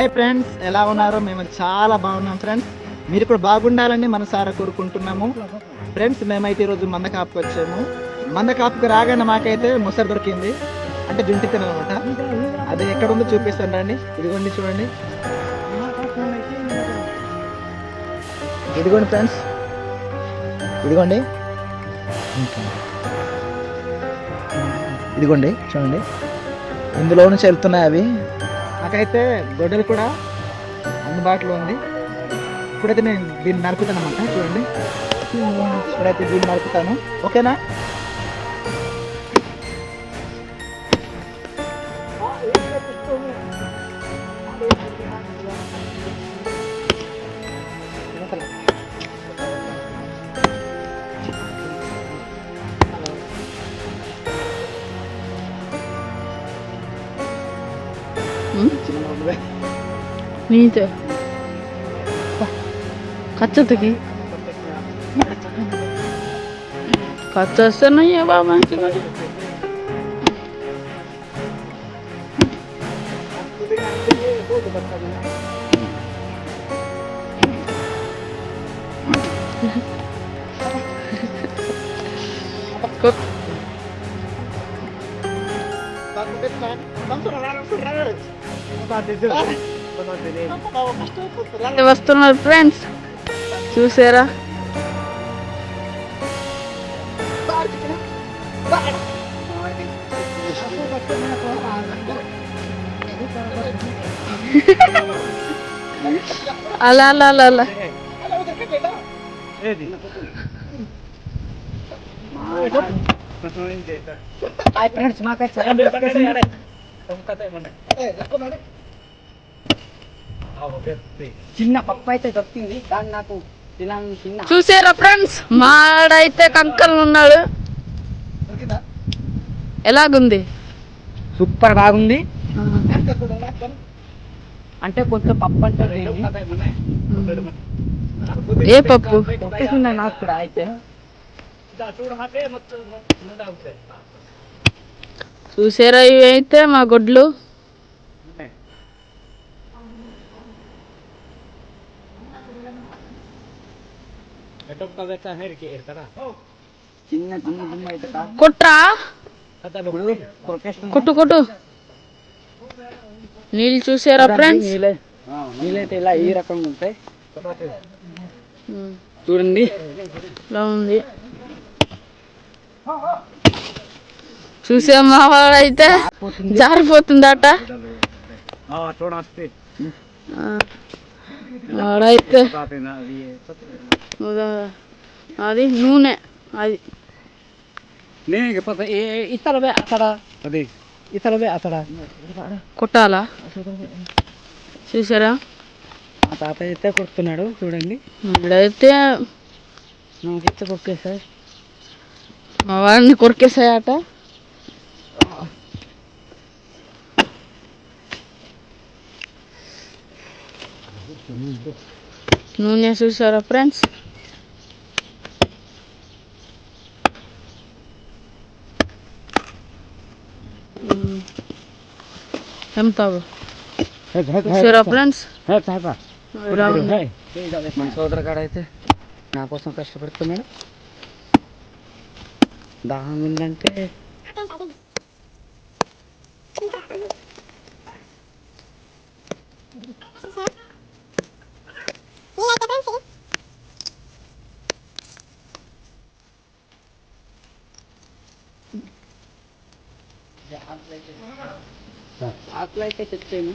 Hi friends ఎలా ఉన్నారు? మేము చాలా బాగున్నాం ఫ్రెండ్స్ మీరు కూడా బాగుండాలని మనసారా కోరుకుంటున్నాము. ఫ్రెండ్స్ మేమైతే ఈరోజు మంద కాపుకి వచ్చాము. మంద కాపుకి రాగానే మాకైతే ముసరు దొరికింది. అంటే జుంటితనం అనమాట అది ఎక్కడ ఉందో చూపిస్తాను రండి. ఇదిగోండి చూడండి. ఇదిగోండి ఫ్రెండ్స్ ఇదిగోండి. ఇదిగోండి చూడండి. ఇందులో నుంచి వెళ్తున్నాయి అవి. నాకైతే గొడ్డలు కూడా అందుబాటులో ఉంది. ఇప్పుడైతే నేను దీన్ని నరుకుతాను అనమాట చూడండి. ఇప్పుడైతే దీన్ని నరుకుతాను. ఓకేనా? Видите? কাচ্চা থেকে কাচ্চা আসছে না বাবা কি করে Good. Bago bet na, bang sa. వస్తున్నారు ఫ్రెండ్స్ చూసారా అలా అలా అలా అలా ఫ్రెండ్స్ మాకైతే చిన్న పప్పు అయితే దొరికింది దాన్ని నాకు తినాలని చూసారా ఫ్రెండ్స్ మాడైతే కంకల్ ఉన్నాడు. ఎలాగుంది? సూపర్ బాగుంది. అంటే కొంచెం పప్పు అంటే ఏ పప్పు? నాకు కూడా అయితే. చూసారా ఇవి అయితే మా గొడ్లు? కొట్రా. కొట్టు? కొట్టు నీళ్ళు చూసారా ఫ్రెండ్స్? నీళ్ళే నీళ్ళైతే ఇలా ఈ రకంగా ఉంటాయి. చూడండి. ఇలా ఉంది. చూసా మా వాడైతే జారిపోతుందట. ఆ, వాడైతే అది నూనె అది. ఇతరవే అక్కడ అది. ఇతరవే అక్కడ కొట్టాలా? చూసారా? ఆ తాత అయితే కొడుతున్నాడు చూడండి. ఇప్పుడైతే నాకు ఇచ్చ కొట్టేసాయి మా వాడిని కొరికేసాయట నూనె చూసారా ఫ్రెండ్స్ ఎంత చూసారా ఫ్రెండ్స్ మన సోదర కాడ అయితే నా కోసం కష్టపడుతున్నాడు దాహం ఉందంటే ఆకులు అయితే తెచ్చేయండి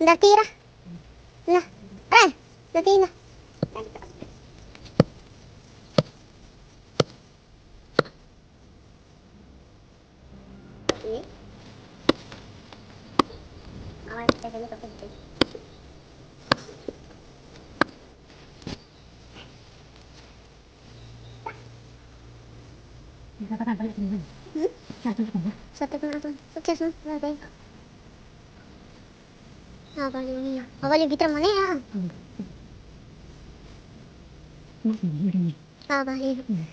Natira. ディーナ。Abang ni, satu kelas, satu channel, satu. mana ya? Sabahin. Hmm.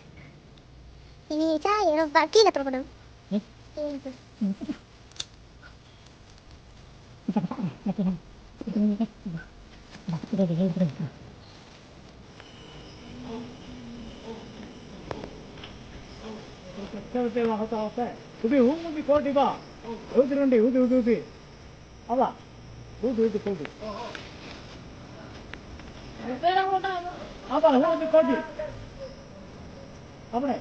Ini saya yang bagi kat rumah Eh? Ini tu. Kita kata, kita kata. Ini kan. Dah, kita dah jadi berita. Kita dah kata apa? Ubi hum ubi kau di ba. Ubi rende, ubi ubi ubi. Apa? Ubi ubi kau di. Ubi dah kau dah. 危ない。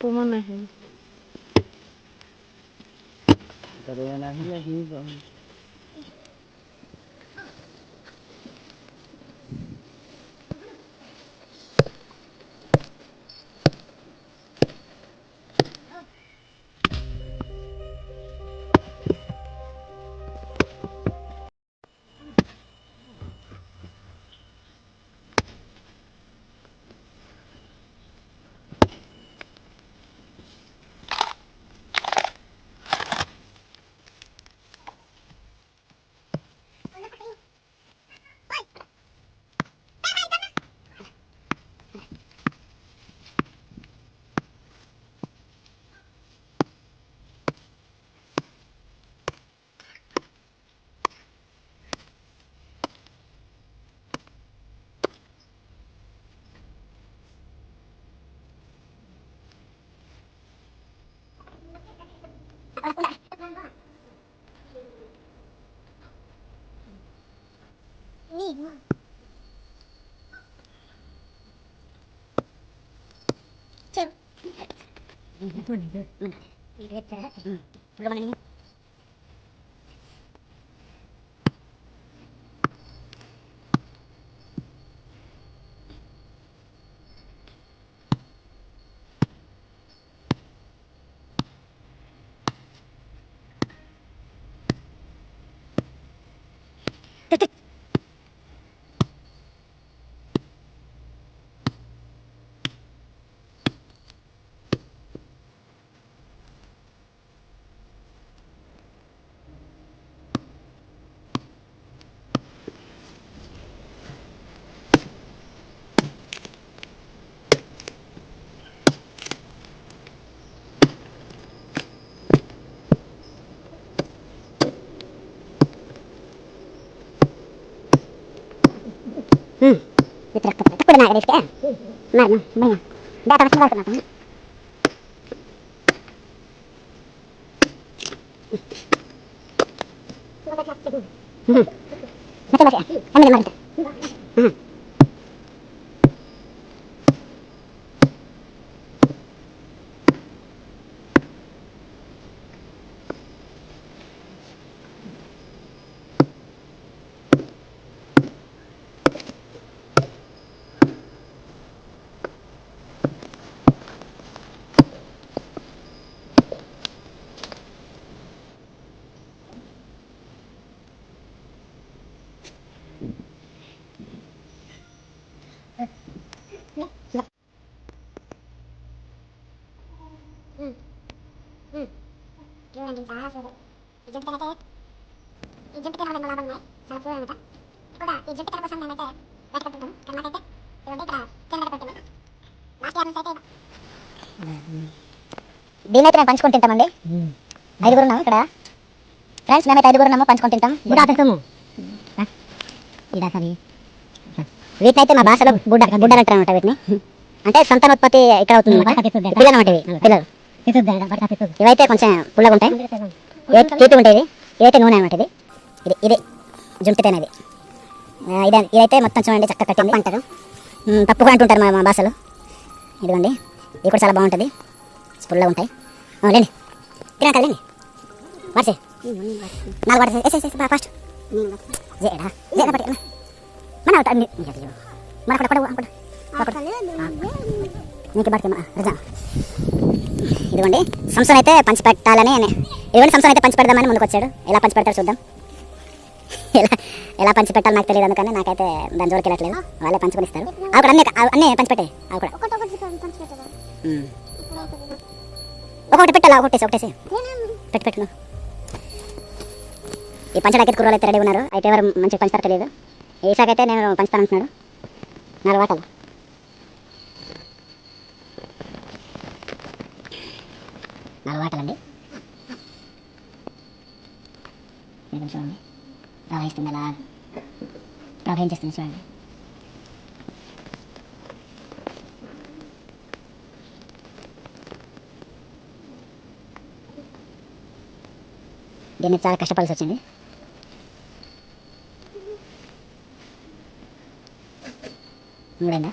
অপমান আহিলে নাহিল ちゃん。لا عرفت ما ما بيان ده طبعا تنبغل كنا ما مثل ما في ما هم ما مرنا Kalau kita jangan ada pertama. Masih harus saya దీని అయితే మేము పంచుకొని తింటామండి ఐదుగురు ఉన్నాము ఇక్కడ ఫ్రెండ్స్ మేమైతే ఐదుగురు ఉన్నాము పంచుకొని తింటాం బుడ్డ ఆపేస్తాము ఇడాసరి వీటిని అయితే మా భాషలో బుడ్డ బుడ్డలు అంటారు అనమాట వీటిని అంటే సంతానోత్పత్తి ఇక్కడ అవుతుంది పిల్లలు అనమాట పిల్లలు ఇవైతే కొంచెం పుల్లగా ఉంటాయి తీపి ఉంటాయి ఇదైతే నూనె అనమాట ఇది. ఇది ఇది జుంటితేనే ఇది. ఇదైతే మొత్తం చూడండి చక్కగా కట్టింది. అంటారు తప్పు కూడా అంటుంటారు మా మా భాషలో ఇదిగోండి ఇది కూడా చాలా బాగుంటుంది. పుల్లగా ఉంటాయి లేండి. తినాక లేండి. మర్చి నాలుగు పడతాయి ఎస్ ఎస్ ఎస్ ఫాస్ట్. జేడా జేడా పట్టి. మన మన నీకు పడితే రజా ఇదిగోండి సంస్థను అయితే పంచి పెట్టాలని ఇదిగోండి సంస్థను అయితే పంచి పెడదామని ముందుకు వచ్చాడు ఎలా పంచి పెడతాడు చూద్దాం. ఎలా ఎలా పంచి పెట్టాలో నాకు తెలియదు అందుకని నాకైతే దాని జోలికి వెళ్ళట్లేదు. వాళ్ళే పంచుకొని ఇస్తారు అవి కూడా అన్నీ అన్నీ పంచి పెట్టే అవి కూడా. ఉమ్. ఒకటి పెట్టాలా? ఒకటేసి ఒకటేసి పెట్టి పెట్టు. ఈ పంచడానికి కుర్రోలు అయితే రెడీ ఉన్నారు. అయితే ఎవరు మంచిగా పంచుతారో తెలియదు. ఈసాకైతే నేను పంచుతాను అంటున్నాడు నాలుగు వాటలు. నాలుగు వాటలండి మీరు చూడండి ప్రవహిస్తుంది అలా ప్రవహించేస్తుంది చూడండి దీన్ని చాలా కష్టపడాల్సి వచ్చింది మూడైందా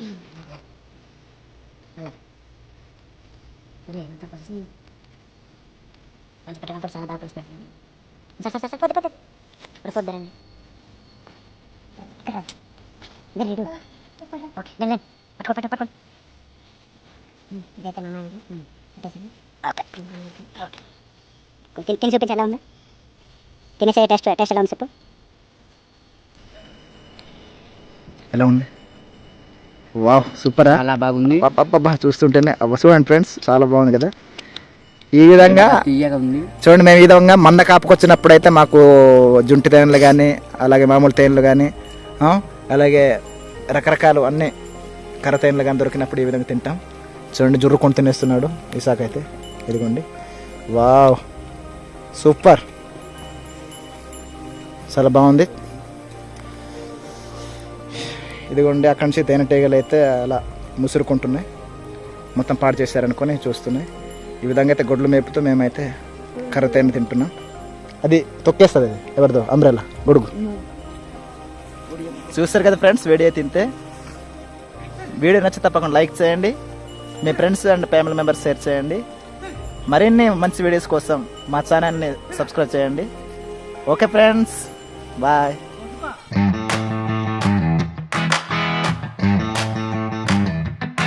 అండి జాగ్రత్త జాగ్రత్త పంచిపెట్టినప్పుడు చాలా బాగా పంచిపెట్టాను సార్ సార్ సార్ పోతే పోతే ఇప్పుడు పొద్దురండి వెరీ ఓకే నేను పట్టుకో పట్టుకో పట్టుకో ఇదైతే మా ఓకే తిని చూపించి ఎలా ఉందా తినేసే టెస్ట్ టెస్ట్ ఎలా ఉంది చెప్పు ఎలా ఉంది వావ్. సూపరా? చాలా బాగుంది. అబ్బబ్బబ్బా చూస్తుంటేనే అబ్బా చూడండి ఫ్రెండ్స్ చాలా బాగుంది కదా. ఈ విధంగా చూడండి మేము ఈ విధంగా మంద కాపుకొచ్చినప్పుడు అయితే మాకు జుంటి తేనెలు కానీ అలాగే మామూలు తేనెలు కానీ అలాగే రకరకాలు అన్ని కర్ర తేనెలు కానీ దొరికినప్పుడు ఈ విధంగా తింటాం. చూడండి జుర్రు కొని తినేస్తున్నాడు ఇసాక్ అయితే ఇదిగోండి. వావ్. సూపర్. చాలా బాగుంది. ఇదిగోండి అక్కడి నుంచి తేనెటీగలు అయితే అలా ముసురుకుంటున్నాయి. మొత్తం పాడు చేశారనుకొని చూస్తున్నాయి. ఈ విధంగా అయితే గొడ్లు మేపుతూ మేమైతే కర్ర తేనె తింటున్నాం. అది తొక్కేస్తుంది అది. ఎవరిదో? అంబ్రెలా గొడుగు. చూస్తారు కదా ఫ్రెండ్స్ వీడియో తింటే. వీడియో నచ్చి తప్పకుండా లైక్ చేయండి. మీ friends and family members share చేయండి. మరిన్ని మంచి వీడియోస్ కోసం మా ఛానల్ని సబ్స్క్రైబ్ చేయండి. Okay friends bye.